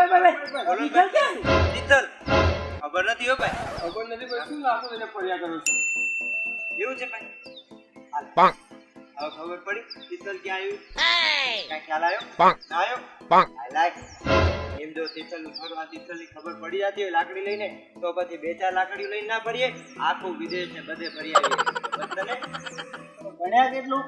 ભાઈ ભાઈ નીકળ ક્યાં? તિથલ ખબર નથી હો ભાઈ ખબર નથી ભાઈ શું લાગો એને ફર્યા કરો છો એવું છે ભાઈ પાંક હવે ખબર પડી તિથલ ક્યાં આવ્યું ક્યાં ખ્યાલ આવ્યો પાંક આવ્યો પાંક આઈ લાઈક એમ જો તિથલ ફરવા તિથલની ખબર પડી જતી હોય લાકડી લઈને તો પછી બે ચાર લાકડીઓ લઈને ના ભરીએ આખું વિદેશ ને બધે ભરી આવીએ તને? ભણ્યા કેટલું?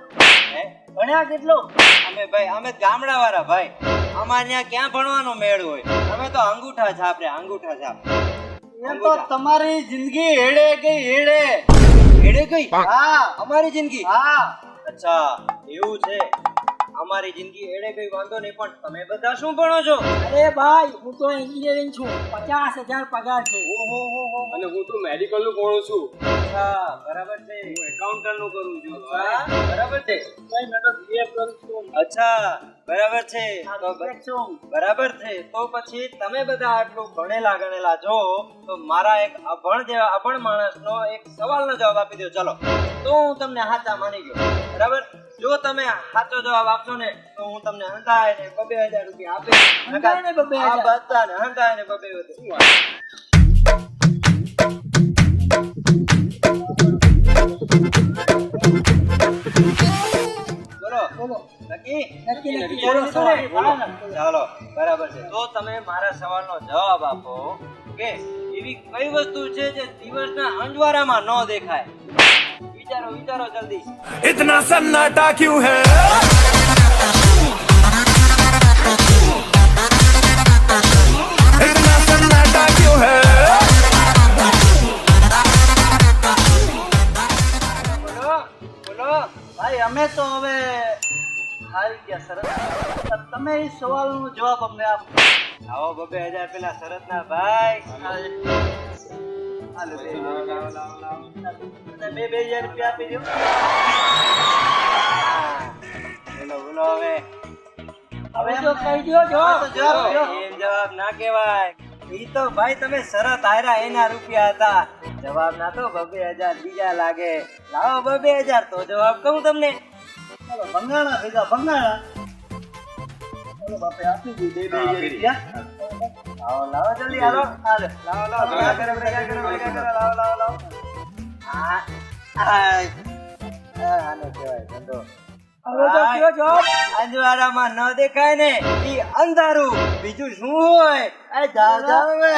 ભણ્યા કેટલું અમે ભાઈ અમે ગામડા વાળા ભાઈ અમારે ત્યાં ક્યાં ભણવાનો મેળ હોય? અમે તો અંગૂઠા છાપ રે અંગૂઠા છાપ એમ તો તમારી જિંદગી હેડે ગઈ હેડે. હેડે ગઈ? હા. અમારી જિંદગી? હા. અચ્છા એવું છે. અમારી જિંદગી એડે ગઈ વાંધો નહીં પણ તમે બધા શું ભણો છો? અરે ભાઈ હું તો એન્જિનિયરિંગ છું. પચાસ હજાર પગાર છે. અને હું તો મેડિકલનું ભણું છું. હા બરાબર છે. હું એકાઉન્ટન્ટનું કરું છું. હા, બરાબર છે. ભાઈ મેં તો BA કરું છું. અચ્છા બરાબર છે. તો છું. બરાબર છે. તો પછી તમે બધા આટલું ભણેલા ગણેલા જો તો મારા એક અભણ જેવા અભણ માણસનો એક સવાલનો જવાબ આપી દો ચલો. તો હું તમને હાચા માની ગયો. બરાબર? જો તમે સાચો જવાબ આપશો ને તો હું તમને હંતાય ને બબે હજાર રૂપિયા આપીશ. હંતાય ને બબે હજાર. બધા ને હંતાય ને બબે હજાર. ચાલો. બરાબર છે. તો તમે મારા સવાલનો જવાબ આપો કે એવી કઈ વસ્તુ છે જે દિવસના અંજવારામાં ન દેખાય? વિચારો વિચારો જલ્દી इतना सन्नाटा क्यों है इतना सन्नाटा क्यों है બોલો બોલો ભાઈ અમે તો હવે હારી ગયા સરસ તમે એ સવાલનો જવાબ અમને આપો આવો બબે હજાર પેલા શરતના ભાઈ હાલો બે. બે બે હજાર રૂપિયા આપી દો બોલો બોલો હવે હવે જો. કહી દો જવાબ. એમ ના કહેવાય. ઈ તો ભાઈ તમે શરત હાર્યા એના રૂપિયા હતા. જવાબ ના તો બબે હજાર બીજા લાગે. લાવો બબે હજાર તો જવાબ કહું તમને. ભંગાણા ભેગા ભંગાણા બાપે આપી દીધી બે બે રૂપિયા. લાવો લાવો જલ્દી હાલો. હાલો. લાવો લાવો હવે અંજવારામાં ન દેખાય ને એ અંધારું. બીજું શું હોય? જાવ જાવ ને